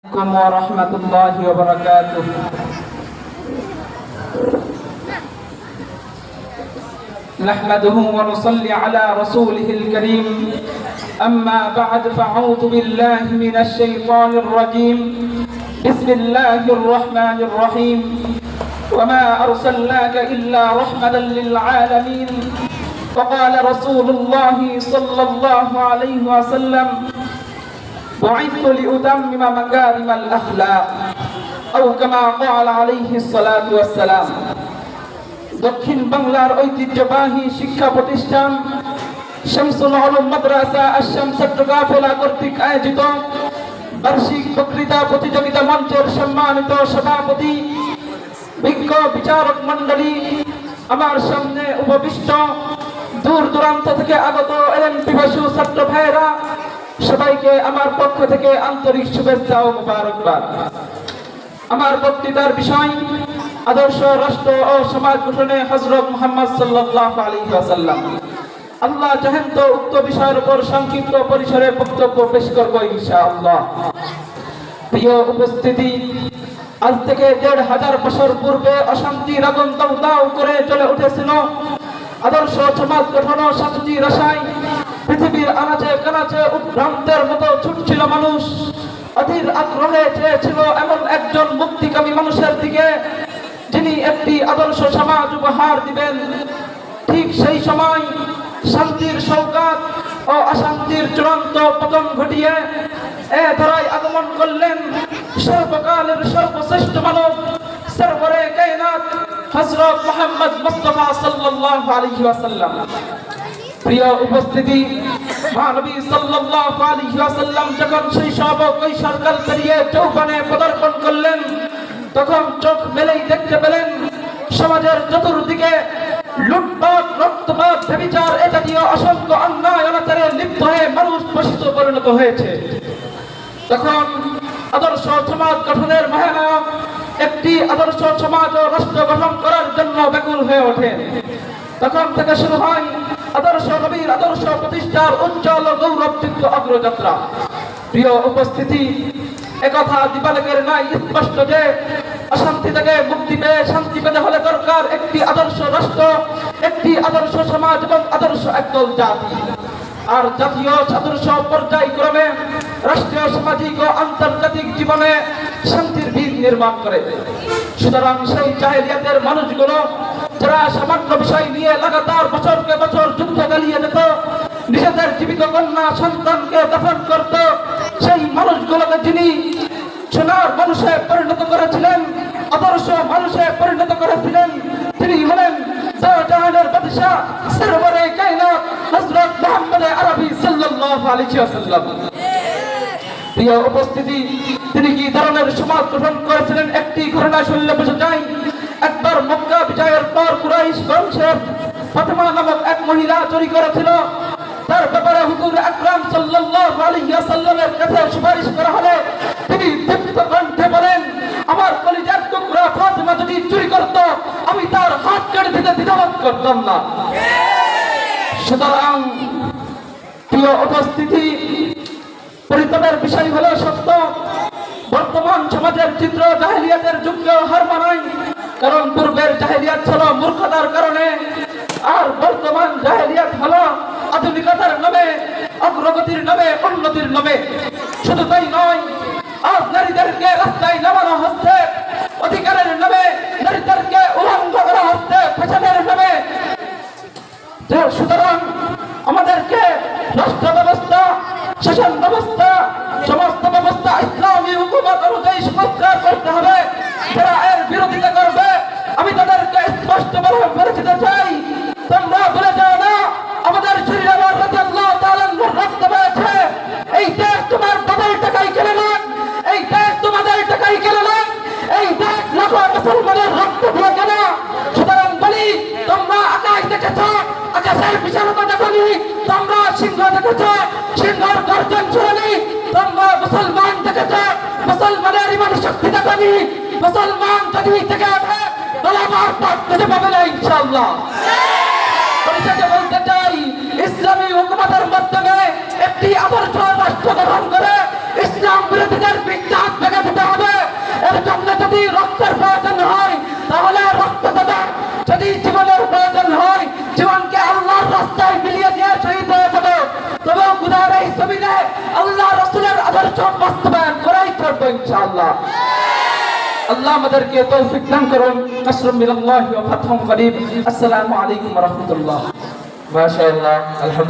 عليكم ورحمة الله وبركاته. نحمده ونصلي على رسوله الكريم. أما بعد فأعوذ بالله من الشيطان الرجيم. بسم الله الرحمن الرحيم. وما أرسلناك إلا رحمة للعالمين. وقال رسول الله صلى الله عليه وسلم بعثت لأتمم مكارم الأخلاق أو كما قال عليه الصلاة والسلام দক্ষিণ বাংলার ঐতিহ্যবাহী শিক্ষা প্রতিষ্ঠান শামসুল আলম মাদ্রাসা আসাম চট্টগ্রাফেলা কর্তৃক আয়োজিত বার্ষিক বক্তৃতা প্রতিযোগিতা মঞ্চের সম্মানিত সভাপতি বিজ্ঞ বিচারক মণ্ডলী আমার সামনে উপবিষ্ট দূর দূরান্ত থেকে আগত এলেন পিপাসু ছাত্র ভাইয়েরা সবাইকে আমার পক্ষ থেকে আন্তরিক শুভেচ্ছা ও মোবারকবাদ। আমার বক্তৃতার বিষয়, আদর্শ রাষ্ট্র ও সমাজ গঠনে হজরত মোহাম্মদ সাল্লাহ আলী ওয়াসাল্লাম। আল্লাহ চাহেন তো উক্ত বিষয়ের উপর সংক্ষিপ্ত পরিসরে বক্তব্য পেশ করব ইনশাআল্লাহ। প্রিয় উপস্থিতি, আজ থেকে দেড় হাজার বছর পূর্বে অশান্তি আগুন দাউ করে চলে উঠেছিল আদর্শ সমাজ গঠন ও শান্তির আশায় পৃথিবীর আনাচে কানাচে উদ্ভ্রান্তের মতো ছুটছিল মানুষ। অধীর আগ্রহে চেয়েছিল এমন একজন মুক্তিকামী মানুষের দিকে, যিনি একটি আদর্শ সমাজ উপহার দিবেন। ঠিক সেই সময় শান্তির সৌগাত ও অশান্তির চূড়ান্ত পতন ঘটিয়ে এ ধারায় আগমন করলেন সর্বকালের সর্বশ্রেষ্ঠ মানব, সর্বরে কায়নাত হযরত মুহাম্মদ মুস্তাফা সাল্লাল্লাহু আলাইহি ওয়াসাল্লাম। প্রিয় উপস্থিতি, মহানবী সাল্লাল্লাহু আলাইহি ওয়াসাল্লাম যখন শৈশব ও কৈশোরকাল পেরিয়ে যৌবনে পদার্পণ করলেন, তখন চোখ মেলেই দেখতে পেলেন, সমাজের চতুর্দিকে লুটপাট, রক্তপাত ব্যভিচার এ জাতীয় অসংখ্য অন্যায়, অনাচারে লিপ্ত হয়ে মানুষ প্রসিত পরিণত হয়েছে। তখন আদর্শ সমাজ গঠনের মহানায়ক একটি আদর্শ সমাজ ও রাষ্ট্র গঠন করার জন্য ব্যাকুল হয়ে ওঠেন তখন থেকে শুরু হয় আদর্শ নবীর আদর্শ প্রতিষ্ঠার উজ্জ্বল গৌরবযুক্ত অগ্রযাত্রা। প্রিয় উপস্থিতি, একথা দিবালকের নাই স্পষ্ট যে, অশান্তি থেকে মুক্তি পেয়ে শান্তি পেতে হলে দরকার একটি আদর্শ রাষ্ট্র, একটি আদর্শ সমাজ এবং আদর্শ একদল জাতি। আর জাতীয় আদর্শ পর্যায়ক্রমে রাষ্ট্রীয়, সামাজিক ও আন্তর্জাতিক জীবনে শান্তির বীজ নির্মাণ করে। সুতরাং সেই জাহেলিয়াতের মানুষগুলো যারা সামান্য বিষয় নিয়ে লাগাতার বছরকে বছর যুদ্ধ চালিয়ে যেত। নিজেদের জীবিত কন্যা সন্তানকে দফন করত। সেই মানুষগুলোকে যিনি সোনার মানুষে পরিণত করেছিলেন, আদর্শ মানুষে পরিণত করেছিলেন, তিনি হলেন জাহানের বাদশাহ সরবরে কায়নাত হযরত মুহাম্মদ আরবি সাল্লাল্লাহু আলাইহি ওয়াসাল্লাম। প্রিয় উপস্থিতি, তিনি কি ধরনের সমাজ গঠন করেছিলেন একটি ঘটনা শুনলে বোঝা যায়? একবার মক্কা বিজয়ের পর কুরাইশ বংশের ফাতেমা নামক এক মহিলা চুরি করেছিল। তার ব্যাপারে হুজুর আকরাম সাল্লাল্লাহু আলাইহি ওয়াসাল্লামের কাছে সুপারিশ করা হলে। তিনি দীপ্ত কণ্ঠে বলেন, আমার কলিজার টুকরা ফাতেমা যদি চুরি করত, আমি তার হাত কেটে দিতে দ্বিধাবোধ করতাম না। সুতরাং প্রিয় উপস্থিতি পরিতাপের বিষয় হলো সত্য। বর্তমান সমাজের চিত্র জাহেলিয়াতের যুগকেও হার মানায়। কারণ পূর্বের জাহেরিয়াত ছিল মূর্খতার কারণে, আর বর্তমান জাহেরিয়াত হলো আধুনিকতার নামে, অগ্রগতির নামে, উন্নতির নামে। শুধু তাই নয়, আজ নারীদেরকে রাস্তায় নামানো হচ্ছে। দিয়ে কেনা সুতরাং বলি, তোমরা আকাশ দেখেছ, আকাশের বিশালতা দেখনি, তোমরা সিংহ দেখেছ, সিংহর গর্জন শুনি তোমরা মুসলমান দেখেছ মুসলমানের ইমান শক্তি দেখনি, মুসলমান যদি থেকে ওঠে, গলাবার পথ খুঁজে পাবে না, ইনশাআল্লাহ। পরিশেষে বলতে চাই, ইসলামী হুকুমতের মাধ্যমে একটি আদর্শ বাস্তবতা যদি জীবনের প্রয়োজন হয়, জীবনকে আল্লাহর রাস্তায় মিলিয়ে দিয়ে শহীদ হয়ে যাবে। তবেও খুদার এই ছবিতে আল্লাহ রসুলের আদর্শ বাস্তবায়ন করাই করব ইনশাআল্লাহ। আল্লাহ আমাদেরকে তৌফিক দান করুন। আসসালামু আলাইকুম ওয়া রাহমাতুল্লাহ। মাশাআল্লাহ, আলহামদুলিল্লাহ।